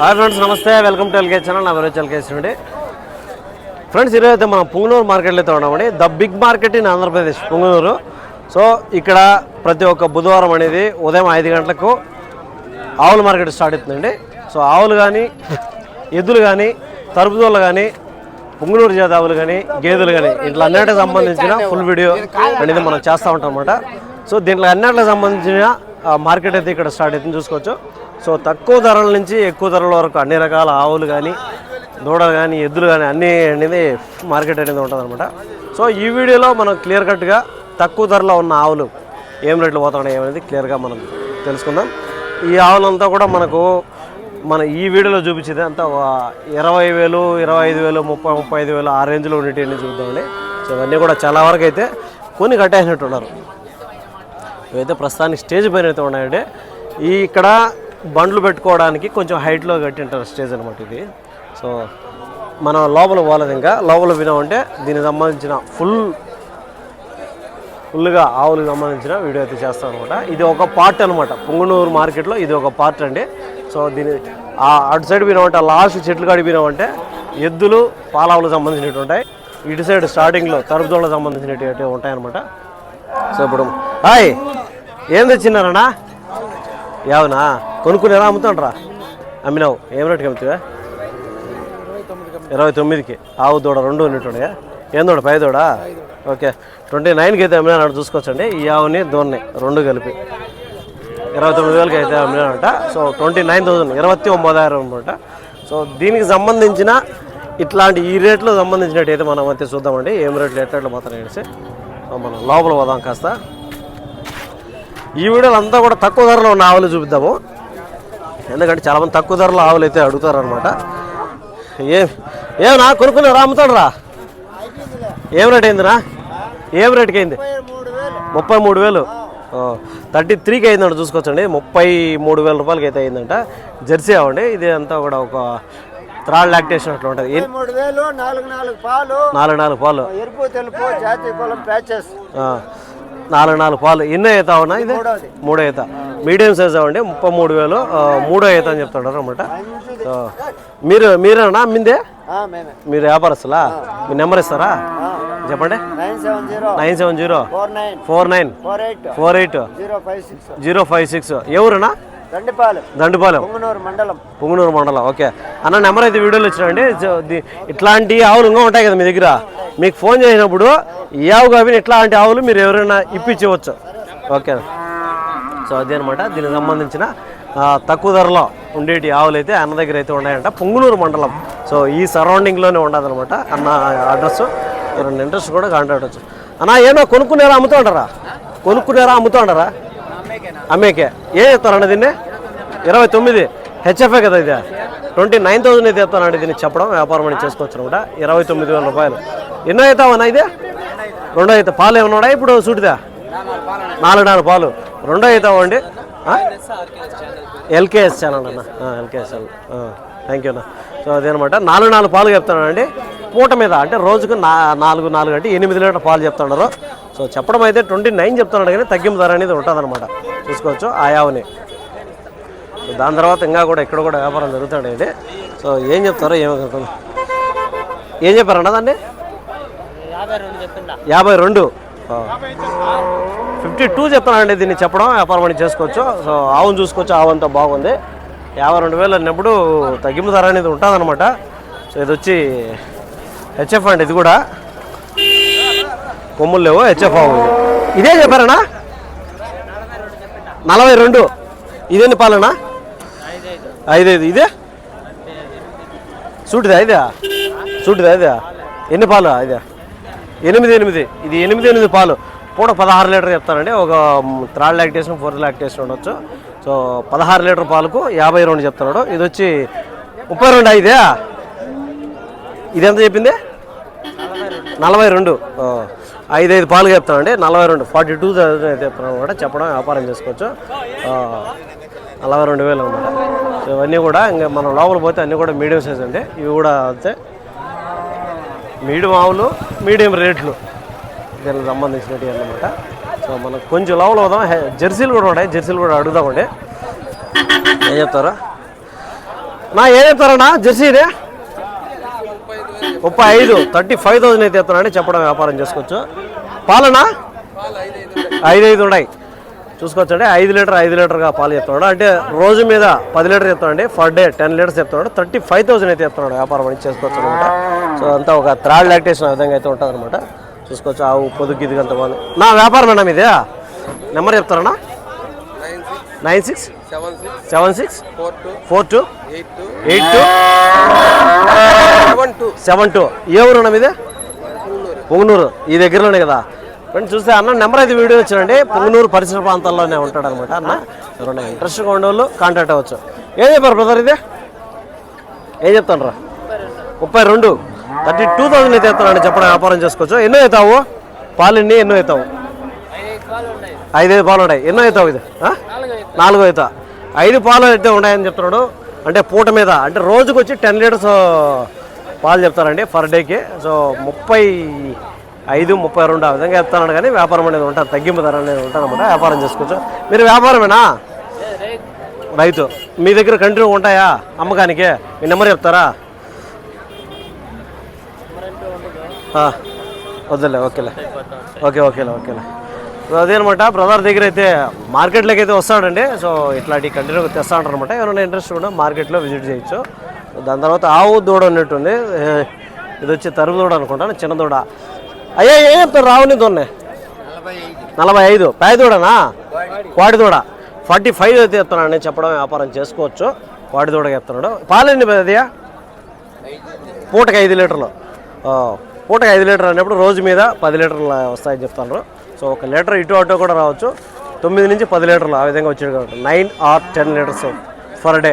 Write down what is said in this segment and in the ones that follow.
Hi friends నమస్తే. Welcome to LK channel. నా పేరు ఎల్కే అండి ఫ్రెండ్స్ ఈరోజు అయితే మనం పుంగనూరు మార్కెట్లో అయితే ఉన్నామండి. The big market in Andhra Pradesh Punganur. So ఇక్కడ ప్రతి ఒక్క బుధవారం అనేది ఉదయం ఐదు గంటలకు ఆవుల మార్కెట్ స్టార్ట్ అవుతుందండి. సో ఆవులు కానీ ఎద్దులు కానీ తరుపుదోళ్ళు కానీ పుంగనూరు జాతి ఆవులు కానీ గేదెలు కానీ ఇట్లా అన్నిటికి సంబంధించిన ఫుల్ వీడియో అనేది మనం చేస్తూ ఉంటాం అనమాట సో దీంట్లో అన్నిటికి సంబంధించిన మార్కెట్ అయితే ఇక్కడ స్టార్ట్ అవుతుంది. చూసుకోవచ్చు. సో తక్కువ ధరల నుంచి ఎక్కువ ధరల వరకు అన్ని రకాల ఆవులు కానీ దూడలు కానీ ఎద్దులు కానీ అన్నీ అనేది మార్కెట్ అనేది ఉంటుందన్నమాట. సో ఈ వీడియోలో మనం క్లియర్ కట్గా తక్కువ ధరలో ఉన్న ఆవులు ఏం రేట్లు పోతున్నాయి అనేది క్లియర్గా మనం తెలుసుకుందాం. ఈ ఆవులంతా కూడా మనకు మన ఈ వీడియోలో చూపించేది అంతా ఇరవై వేలు ఇరవై ఐదు వేలు ముప్పై ముప్పై ఐదు వేలు ఆ రేంజ్లో ఉండేటివన్నీ చూద్దామండి. సో ఇవన్నీ కూడా చాలా వరకు అయితే కొన్ని కట్టేసినట్టు ఉన్నారు ఇవైతే ప్రస్తుతానికి స్టేజ్ పైన అయితే ఉన్నాయండి. ఈ ఇక్కడ బండ్లు పెట్టుకోవడానికి కొంచెం హైట్లో కట్టింటారు స్టేజ్ అనమాట ఇది. సో మనం లోపల పోలేదు ఇంకా. లోపల వినామంటే దీనికి సంబంధించిన ఫుల్ ఫుల్గా ఆవులకు సంబంధించిన వీడియో అయితే చేస్తాం అనమాట ఇది ఒక పార్ట్ అనమాట పుంగనూరు మార్కెట్లో ఇది ఒక పార్ట్ అండి. సో దీని అటు సైడ్ పోయినామంటే లాస్ట్ చెట్లు కడిపోయినామంటే ఎద్దులు పాలావులకు సంబంధించినవి ఉంటాయి. ఇటు సైడ్ స్టార్టింగ్లో తరుపుదోళ్ళకు సంబంధించినవి ఉంటాయన్నమాట సో ఇప్పుడు హాయ్! ఏం తెచ్చినారన్నా? యావనా? కొనుక్కుని ఎలా అమ్ముతాండ్రా. అమ్మినావు. ఏం రేటుకి అమ్ముతావా? ఇరవై తొమ్మిదికి. ఆవు దూడ రెండు ఉన్నట్టున్నాయా? ఏం దూడ? పై దూడ? ఓకే. ట్వంటీ నైన్కి అయితే అమ్మినాడు చూసుకోవచ్చండి. ఈ ఆవుని దూడని రెండు కలిపి. ఇరవై తొమ్మిది వేలకి అయితే అమ్మినాడంట సో ట్వంటీ నైన్ థౌసండ్. ఇరవై ఒంబదాయిరం అనమాట సో దీనికి సంబంధించిన ఇట్లాంటి ఈ రేట్లో సంబంధించినట్టు అయితే మనం అయితే చూద్దామండి. ఏం రేట్లు ఎట్లా మాత్రం అనేసి. సో మనం లోపల పోదాం కాస్త. ఈ వీడియోలు అంతా కూడా తక్కువ ధరలో ఉన్న ఆవులు చూపిద్దాము. ఎందుకంటే చాలామంది తక్కువ ధరలో ఆవులు అయితే అడుగుతారు అనమాట ఏం ఏమన్నా కొనుక్కున్నారా? అమ్ముతాడు రా ఏం రేట్ అయిందిరా? ఏం రేట్కి అయింది? ముప్పై మూడు వేలు. థర్టీ త్రీకి అయిందంట చూసుకోవచ్చండి. ముప్పై మూడు వేల రూపాయలకి అయితే అయిందంట. జెర్సీ అవ్వండి ఇది అంతా కూడా ఒక త్రాడ్ లాక్టేషన్ అట్లా ఉంటుంది. నాలుగు నాలుగు పాలు. నాలుగు నాలుగు పాలు. ఎరుపు తెలుపు కులం ప్యాచెస్ నాలుగు నాలుగు పాలు. ఎన్నో అవుతా ఉన్నా ఇది? మూడో ఈత మీడియం సైజ్ అవ్వండి ముప్పై మూడు వేలు. మూడో ఈత అని చెప్తాడు అనమాట మీరు మీరేనా మిందే మీరు వ్యాపారస్తులా? మీ నెంబర్ ఇస్తారా? చెప్పండి. Nine seven zero. Four nine. Four eight. Zero five six. ఎవరునా దండిపాలు. దండుపాలెం. పొంగనూరు మండలం. పుంగనూరు మండలం. ఓకే. అన్న నెంబర్ అయితే వీడియోలో ఇచ్చినండి ఇట్లాంటి ఆవులు ఇంకా ఉంటాయి కదా మీ దగ్గర? మీకు ఫోన్ చేసినప్పుడు ఈ ఆవు కాబట్టి ఇట్లాంటి ఆవులు మీరు ఎవరైనా ఇప్పించవచ్చు. ఓకే. సో అదే అనమాట దీనికి సంబంధించిన తక్కువ ధరలో ఉండేటి ఆవులు అయితే అన్న దగ్గర అయితే ఉన్నాయంట. పుంగునూరు మండలం. సో ఈ సరౌండింగ్లోనే ఉండదనమాట అన్న అడ్రస్ రెండు ఇంట్రెస్ట్ కూడా కాంటాక్ట్ వచ్చు అన్న ఏమో కొనుక్కునేరా అమ్ముతుంటారా కొనుక్కునేరా అమ్ముతుంటారా అమ్మేకే. ఏ చెప్తారన్న దీన్ని? ఇరవై తొమ్మిది. హెచ్ఎఫ్ఏ కదా ఇది. ట్వంటీ నైన్ థౌసండ్ అయితే చెప్తానండి దీన్ని చెప్పడం. వ్యాపారం అని చేసుకోవచ్చు అనమాట ఇరవై తొమ్మిది వేల రూపాయలు. ఎన్నో అవుతావన్నా ఇది? రెండో అయితే పాలు ఏమన్నాడా ఇప్పుడు సూటిదా? నాలుగు నాలుగు పాలు. రెండో అవుతావండి ఎల్కేఎస్ ఛానల్ అన్న. LKS channel. థ్యాంక్ యూ అన్న. సో అదేనమాట. నాలుగు నాలుగు పాలు చెప్తానండి పూట మీద అంటే రోజుకు నా నాలుగు నాలుగు అంటే ఎనిమిది లీటర్ పాలు చెప్తున్నారు. సో చెప్పడం అయితే ట్వంటీ నైన్ చెప్తున్నాడు కానీ తగ్గింపు ధర అనేది ఉంటుందన్నమాట. చూసుకోవచ్చు ఆయావని దాని తర్వాత ఇంకా కూడా ఇక్కడ కూడా వ్యాపారం జరుగుతాడండి సో ఏం చెప్తారో ఏమో ఏం చెప్పారన్న దాన్ని? యాభై రెండు ఫిఫ్టీ టూ చెప్తానండి దీన్ని చెప్పడం వ్యాపారం అని చేసుకోవచ్చు. సో ఆవును చూసుకోవచ్చు ఆవు అంతా బాగుంది. యాభై రెండు వేలు అన్నప్పుడు తగ్గింపు ధర అనేది ఉంటుందన్నమాట. సో ఇది వచ్చి హెచ్ఎఫ్ అండి ఇది కూడా. కొమ్ములు లేవు హెచ్ఎఫ్ ఆవు ఇదే. చెప్పారనా? నలభై రెండు. ఇదేంటి పాలనా? ఐదైదు. ఇదే? సూటిదా ఇదే? సూటిదా ఇదే? ఎన్ని పాలు ఇదే? ఎనిమిది ఎనిమిది. ఇది ఎనిమిది ఎనిమిది పాలు. పూట పదహారు లీటర్ చెప్తానండి. ఒక థర్డ్ లాక్టేషన్ ఫోర్త్ లాక్టేషన్ ఉండొచ్చు. సో పదహారు లీటర్ పాలకు యాభై రెండు చెప్తున్నాడు. ఇది వచ్చి ముప్పై రెండు ఇదే ఇది ఎంత చెప్పింది? నలభై రెండు. ఐదు ఐదు పాలు చెప్తామండి నలభై రెండు. ఫార్టీ టూ చెప్తున్నాం కూడా చెప్పడం వ్యాపారం చేసుకోవచ్చు. నలభై రెండు వేలు అనమాట. ఇవన్నీ కూడా ఇంకా మనం లోపల పోతే అన్నీ కూడా మీడియం సైజ్ అండి. ఇవి కూడా అంతే. మీడియం ఆవులు మీడియం రేట్లు. దీనికి సంబంధించినవి అన్నమాట. సో మనకు కొంచెం లోపల అవుదాం హె- జెర్సీలు కూడా ఉన్నాయి. జెర్సీలు కూడా అడుగుదామండి. ఏం చెప్తారా? నా ఏం చెప్తారన్నా? జెర్సీ ఇది? ముప్పై ఐదు. థర్టీ ఫైవ్ థౌజండ్ అయితే చెప్తానండి. చెప్పడం వ్యాపారం చేసుకోవచ్చు. పాలనా ఐదు ఐదు ఉన్నాయి. చూసుకోవచ్చు అండి ఐదు లీటర్ ఐదు లీటర్గా పాలు చెప్తున్నాడు. అంటే రోజు మీద పది లీటర్ చెప్తాడండి ఫర్ డే టెన్ లీటర్స్ చెప్తున్నాడు. థర్టీ ఫైవ్ థౌసండ్ అయితే చెప్తున్నాడు. వ్యాపారం అని చేసుకోవచ్చు అనమాట. సో అంతా ఒక థ్రాడ్ లాక్టేషన్ ఆ విధంగా అయితే ఉంటుంది అనమాట. చూసుకోవచ్చు. ఆవు పొదుగు ఇది అంత బాగుంది. నా వ్యాపారం అన్నా మీదే? Number చెప్తారన్నా nine six. Seven six four two eight two seven two. ఏ ఊరు అన్న మీదే? పొంగునూరు ఈ దగ్గరలోనే కదా? ఫ్రెండ్ చూస్తే అన్న నెంబర్ అయితే వీడియో వచ్చినండి పొంగనూరు పరిసర ప్రాంతాల్లోనే ఉంటాడు అనమాట అన్న. ఎవరైనా ఇంట్రెస్ట్గా ఉండేవాళ్ళు కాంటాక్ట్ అవ్వచ్చు. ఏం చెప్పారు బ్రదర్ ఇది? ఏం చెప్తాను రా ముప్పై రెండు. థర్టీ టూ థౌసండ్ అయితే ఎత్తానండి చెప్పడం వ్యాపారం చేసుకోవచ్చు. ఎన్నో అవుతావు పాలు ఎన్నో? అవుతావు ఐదైదు పాలు ఉన్నాయి. ఎన్నో అవుతావు ఇది? నాలుగో నాలుగు అవుతా ఐదు పాలు అయితే ఉన్నాయని చెప్తున్నాడు. అంటే పూట మీద అంటే రోజుకు వచ్చి టెన్ లీటర్స్ పాలు చెప్తారండి పర్ డేకి. సో ముప్పై ఐదు ముప్పై రెండు ఆ విధంగా చెప్తాను కానీ వ్యాపారం అనేది ఉంటుంది తగ్గింపు ధర అనేది ఉంటుంది అనమాట వ్యాపారం చేసుకోవచ్చు. మీరు వ్యాపారమేనా? రైతు మీ దగ్గర కంటిన్యూ ఉంటాయా? అమ్మకానికి? మీ నెంబర్ చెప్తారా? వద్దులే ఓకేలే. ఓకే ఓకేలే ఓకేలే. సో అదేనమాట బ్రదర్ దగ్గర అయితే మార్కెట్లోకి అయితే వస్తాడండి. సో ఇట్లాంటి కంటిన్యూ తెస్తా అనమాట ఎవరైనా ఇంట్రెస్ట్ కూడా మార్కెట్లో విజిట్ చేయొచ్చు. దాని తర్వాత ఆవు దూడ ఉన్నట్టుంది ఇది వచ్చి తరుగు దూడ అనుకుంటాను చిన్న దూడ. అయ్యా ఏం చెప్తారు? రావుని దొన్నే నలభై ఐదు. పేద దూడనా వాడి దూడ ఫార్టీ ఫైవ్ అయితే చెప్తున్నాను చెప్పడం వ్యాపారం చేసుకోవచ్చు. వాడి దూడ చెప్తున్నాడు పాలెన్ని పెద్దయా పూటకి ఐదు లీటర్లు. పూటకి ఐదు లీటర్ అన్నప్పుడు రోజు మీద పది లీటర్లు వస్తాయని చెప్తాను సో ఒక లీటర్ ఇటు అటు కూడా రావచ్చు. తొమ్మిది నుంచి పది లీటర్లు ఆ విధంగా వచ్చేది కాబట్టి nine or ten litres per day.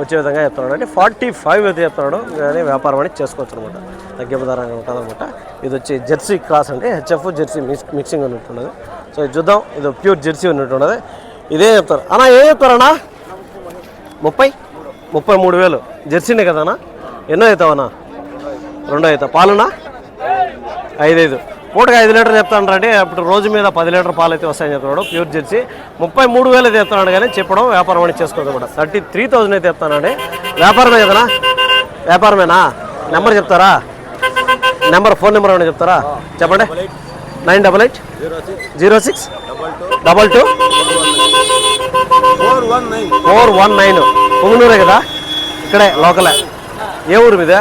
వచ్చే విధంగా చెప్తున్నాడు. అంటే ఫార్టీ ఫైవ్ అయితే చెప్తున్నాడు. కానీ వ్యాపారం అనేది చేసుకోవచ్చు అనమాట. తగ్గింపు ధరంగా ఉంటుందనమాట ఇది వచ్చి జెర్సీ క్రాస్ అంటే హెచ్ఎఫ్ జెర్సీ మిక్స్ మిక్సింగ్ ఉన్నట్టున్నది సో ఇది చూద్దాం. ఇది ప్యూర్ జెర్సీ ఉన్నట్టున్నది ఇదే చెప్తారు. అన్నా ఏం చెప్తారన్నా ముప్పై? ముప్పై మూడు వేలు. జెర్సీనే కదనా ఎన్నో అవుతావన్నా రెండో అవుతావు. పాలునా ఐదైదు. పూటకి ఐదు లీటర్లు చెప్తానండి అప్పుడు రోజు మీద పది లీటర్ పాలు అయితే వస్తాయని చెప్తున్నాడు. ప్యూర్ జెర్సీ ముప్పై మూడు వేలు అయితే చెప్తున్నాడు కానీ చెప్పడం వ్యాపారం అని చేసుకోవచ్చు కూడా థర్టీ త్రీ థౌసండ్ అయితే చెప్తానండి వ్యాపారమే కదనా? వ్యాపారమేనా? నెంబర్ చెప్తారా? నెంబర్ ఫోన్ నెంబర్ ఏమైనా చెప్తారా? చెప్పండి. Nine double eight zero six double two four one nine four one nine కదా? ఇక్కడే లోకలే. ఏ ఊరు మీదే?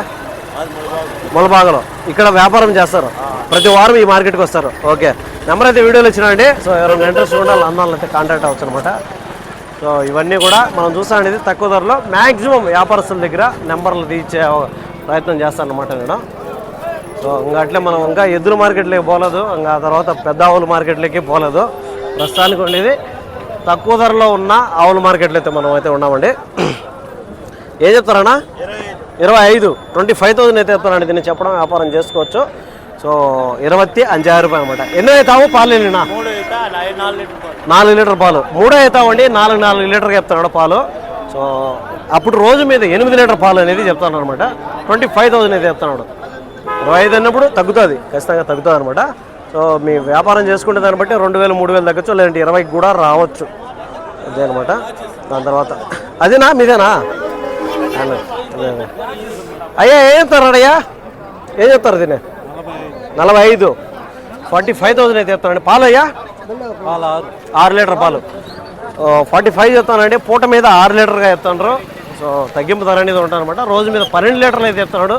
ములబాగలో. ఇక్కడ వ్యాపారం చేస్తారు. ప్రతి వారం ఈ మార్కెట్కి వస్తారు. ఓకే. నెంబర్ అయితే వీడియోలో ఇచ్చినండి సో ఎవరైనా ఇంట్రెస్ట్ ఉండాలి అయితే కాంటాక్ట్ అవ్వచ్చు అనమాట సో ఇవన్నీ కూడా మనం చూస్తాం తక్కువ ధరలో మ్యాక్సిమం వ్యాపారస్తుల దగ్గర నెంబర్లు తీర్చే ప్రయత్నం చేస్తాను అనమాట నేను. సో ఇంకా అట్లే మనం ఇంకా ఎద్దుల మార్కెట్లోకి పోలేదు. ఇంకా ఆ తర్వాత పెద్ద ఆవుల మార్కెట్లోకి పోలేదు. ప్రస్తుతానికి ఉండేది తక్కువ ధరలో ఉన్న ఆవుల మార్కెట్లో అయితే మనం అయితే ఉన్నామండి. ఏం చెప్తారన్నా? ఇరవై ఐదు ట్వంటీ ఫైవ్ థౌసండ్ అయితే చెప్తానండి దీన్ని చెప్పడం వ్యాపారం చేసుకోవచ్చు. సో ఇరవై అంజాయిరం రూపాయలు అనమాట. ఎన్నో అవుతావు? పాలు ఎన్నినా నాలుగు లీటర్ పాలు. మూడో అవుతామండి నాలుగు నాలుగు లీటర్ చెప్తున్నాడు పాలు. సో అప్పుడు రోజు మీద ఎనిమిది లీటర్ పాలు అనేది చెప్తాను అనమాట. ట్వంటీ ఫైవ్ థౌసండ్ అయితే చెప్తున్నాడు. ఇరవై ఐదు అన్నప్పుడు తగ్గుతుంది. ఖచ్చితంగా తగ్గుతుంది అనమాట. సో మీ వ్యాపారం చేసుకుంటే దాన్ని బట్టి రెండు వేలు మూడు వేలు తగ్గచ్చు లేదంటే ఇరవైకి కూడా రావచ్చు. అదే అనమాట. దాని తర్వాత. అదేనా? మీదేనా. అయ్యా ఏం చెప్తారు అయ్యా ఏం చెప్తారు దీన్ని? నలభై ఐదు. ఫార్టీ ఫైవ్ థౌసండ్ అయితే చెప్తానండి పాలు అయ్యా? పాలు? ఆరు లీటర్ పాలు. ఫార్టీ ఫైవ్ చెప్తానండి పూట మీద ఆరు లీటర్గా చెప్తాను సో తగ్గింపు ధర అనేది ఉంటానమాట రోజు మీద పన్నెండు లీటర్లు అయితే చెప్తున్నాడు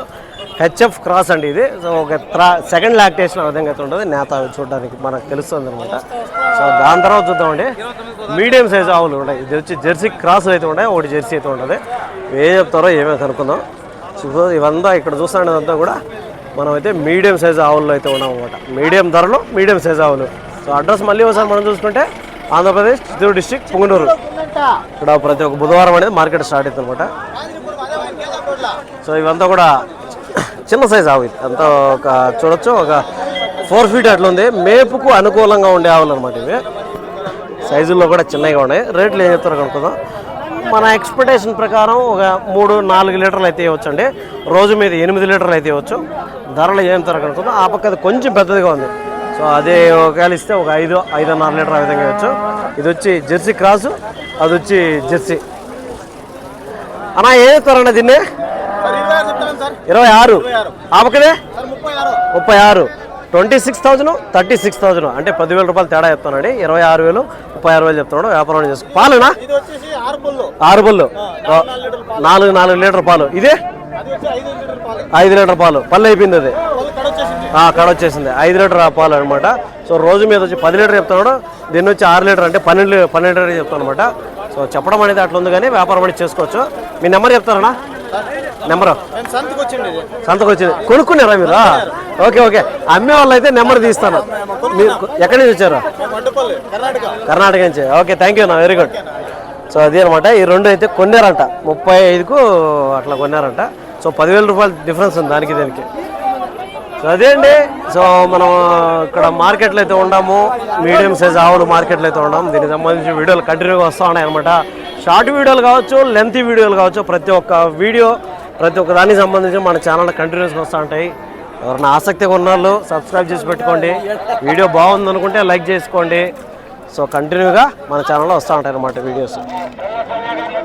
హెచ్ఎఫ్ క్రాస్ అండి ఇది. సో ఒక త్రా సెకండ్ లాక్టేషన్ ఆ విధంగా అయితే ఉంటుంది. నేత చూడడానికి మనకు తెలుస్తుంది అనమాట సో దాని తర్వాత చూద్దామండి. మీడియం సైజ్ ఆవులు ఉంటాయి ఇది వచ్చి జెర్సీ క్రాస్ అయితే ఉంటాయి ఒకటి జెర్సీ అయితే ఉంటుంది. ఏం చెప్తారో ఏమేమి కనుక్కుందాం సో ఇవంతా ఇక్కడ చూస్తున్నదంతా కూడా. మనం అయితే మీడియం సైజ్ ఆవుల్లో అయితే ఉన్నాం అనమాట మీడియం ధరలు మీడియం సైజ్ ఆవులు. సో అడ్రస్ మళ్ళీ ఒకసారి మనం చూసుకుంటే ఆంధ్రప్రదేశ్ చిత్తూరు డిస్టిక్ పుంగనూరు. ఇక్కడ ప్రతి ఒక్క బుధవారం అనేది మార్కెట్ స్టార్ట్ అవుతుంది అనమాట సో ఇవంతా కూడా చిన్న సైజ్ ఆవు ఇది. అంతా ఒక చూడొచ్చు ఒక ఫోర్ ఫీట్ అట్లా ఉంది మేపుకు అనుకూలంగా ఉండే ఆవులు అనమాట ఇవి. సైజుల్లో కూడా చిన్నగా ఉన్నాయి. రేట్లు ఏం చెప్తారో కనుక్కుందాం. మన ఎక్స్పెక్టేషన్ ప్రకారం ఒక మూడు నాలుగు లీటర్లు అయితే ఇవ్వచ్చు అండి రోజు మీద ఎనిమిది లీటర్లు అయితే ఇవ్వచ్చు. ధరలు ఏం చెప్తారో కనుక్కుందాం. ఆ పక్క అది కొంచెం పెద్దదిగా ఉంది. సో అదే ఒకవేళ ఇస్తే ఒక ఐదు ఐదున్నర లీటర్ ఆ విధంగా ఇవ్వచ్చు. ఇది వచ్చి జెర్సీ క్రాసు అది వచ్చి జెర్సీ. అన్నా ఏం చెప్తారన్న దీన్ని? ఇరవై ఆరు. ఆపకదే? ముప్పై ఆరు. Twenty six thousand thirty six thousand. అంటే పదివేల రూపాయలు తేడా చెప్తానండి ఇరవై ఆరు వేలు ముప్పై ఆరు వేలు చెప్తున్నాడు వ్యాపారం చేసుకో. పాలునా? ఆరు బళ్ళు నాలుగు నాలుగు లీటర్ పాలు. ఇదే? ఐదు లీటర్ పాలు. పళ్ళు అయిపోయింది అది. కడ వచ్చేసింది. ఐదు లీటర్ పాలు అనమాట సో రోజు మీద వచ్చి పది లీటర్ చెప్తున్నాడు. దీన్ని వచ్చి ఆరు లీటర్ అంటే పన్నెండు పన్నెండు లీటర్ చెప్తాను అనమాట సో చెప్పడం అనేది అట్లా ఉంది కానీ వ్యాపారం అనేది చేసుకోవచ్చు. మీ నెంబర్ చెప్తారనా? నెంబర్? సంతకు వచ్చింది కొనుక్కున్నారా మీరు? Okay okay. అమ్మే వాళ్ళు అయితే నెంబర్ తీస్తాను. మీరు ఎక్కడి నుంచి వచ్చారు? కర్ణాటక. నుంచి. ఓకే థ్యాంక్ యూ నా వెరీ గుడ్ సో అది అనమాట ఈ రెండు అయితే కొన్నారంట. ముప్పై ఐదుకు అట్లా కొన్నారంట. సో పదివేల రూపాయలు డిఫరెన్స్ ఉంది దానికి దీనికి. సో అదే అండి సో మనం ఇక్కడ మార్కెట్లో అయితే ఉన్నాము మీడియం సైజ్ ఆవులు మార్కెట్లో అయితే ఉన్నాం దీనికి సంబంధించి వీడియోలు కంటిన్యూగా వస్తూ ఉన్నాయి అనమాట షార్ట్ వీడియోలు కావచ్చు లెంత్ వీడియోలు కావచ్చు ప్రతి ఒక్క వీడియో ప్రతి ఒక్క దానికి సంబంధించి మన ఛానల్ కంటిన్యూస్గా వస్తూ ఉంటాయి. ఎవరైనా ఆసక్తిగా ఉన్న వాళ్ళు సబ్స్క్రైబ్ చేసి పెట్టుకోండి. వీడియో బాగుంది అనుకుంటే లైక్ చేసుకోండి సో కంటిన్యూగా మన ఛానల్లో వస్తూ ఉంటాయి అన్నమాట వీడియోస్